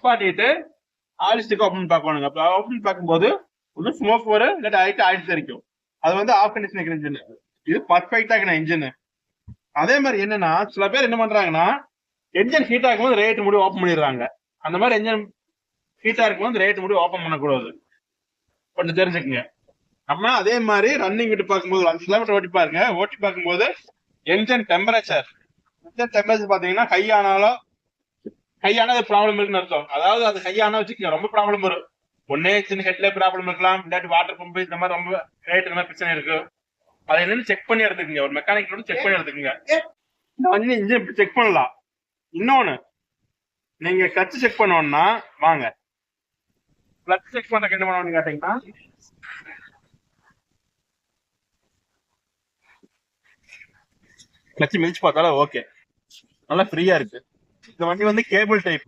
நிப்பாட்டிட்டு ஆலிஸ்டிக்கு ஓப்பன் பார்க்கணுங்க. அப்போ ஓப்பன் பார்க்கும்போது ஒன்றும் ஸ்மோக் வரும் இல்லாட்டி ஆயிட்டு ஆயில் தெரிக்கும் அது வந்து ஆஃப் கண்டிஷன் இன்ஜின் இது பர்ஃபெக்டா இருக்கிற இன்ஜின் அதே மாதிரி என்னன்னா சில பேர் என்ன பண்றாங்கன்னா என்ஜின் ஹீட் ஆகும்போது ரேட் முடி ஓப்பன் பண்ணிடுறாங்க. அந்த மாதிரி என்ஜின் ஹீட்டா இருக்கும்போது ரேட் முடி ஓப்பன் பண்ணக்கூடாது. கொஞ்சம் தெரிஞ்சுக்குங்க. நம்ம அதே மாதிரி ரன்னிங் விட்டு பார்க்கும்போது அஞ்சு கிலோமீட்டர் ஓட்டி பாருங்க. ஓட்டி பார்க்கும்போது என்ஜின் டெம்பரேச்சர் என்ஜின் டெம்பரேச்சர் பார்த்தீங்கன்னா ஹை ஆனாலும் கையானது ப்ராப்ளம் இருக்குன்னு அர்த்தம். அதாவது அது கையான வச்சுக்கோங்க ரொம்ப ப்ராப்ளம் வரும். ஒன்னே சின்ன ஹெட்ல ப்ராப்ளம் இருக்கலாம் இல்லாட்டி வாட்டர் பம்ப் இந்த மாதிரி ரொம்ப ரேட் இந்த மாதிரி பிரச்சனை இருக்கு. அதை என்னன்னு செக் பண்ணி எடுத்துக்கங்க. ஒரு மெக்கானிக்கோட செக் பண்ணி எடுத்துக்கங்க. வந்து வண்டி இன்ஜின் செக் பண்ணலாம். இன்னொன்னு நீங்க கட்சி செக் பண்ணோம்னா வாங்க. கிளச் செக் பண்றதுக்கு என்ன பண்ணணும்னு கேட்டீங்கன்னா கிளச் மிதிச்சு பார்த்தாலும் ஓகே நல்லா ஃப்ரீயா இருக்கு. இந்த வண்டி வந்து கேபிள் டைப்